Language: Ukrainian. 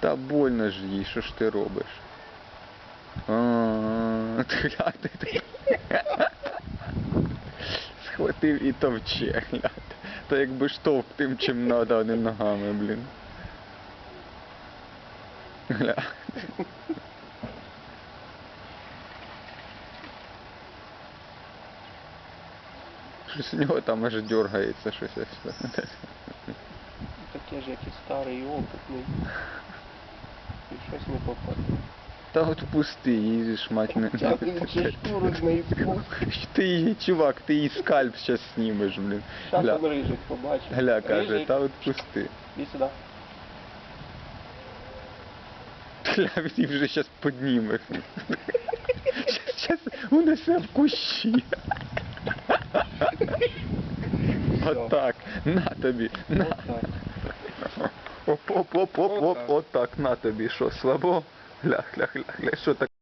Та больно ж їй, що ж ти робиш? А, ти- Схватив і товче, гля. То якби штовх тим, чим надо, а не ногами, блін. Гля. Щось у нього там аж дергається щось. ось. Таке ж, як і старий опитний. І щось не попаде. Та от пусти, її мать не. Ти її, чувак, ти її скальп щас знімеш, блін. Гля. рижик. Гля каже, та от пусти. Іди сюди. Гля, він її вже щас підніме. Щас унесе в кущі. Отак, на тобі, на. Оп, оп, оп, оп, оп, Отак. отак, на тобі, що, слабо? Гля, гля, гля, гля, що так?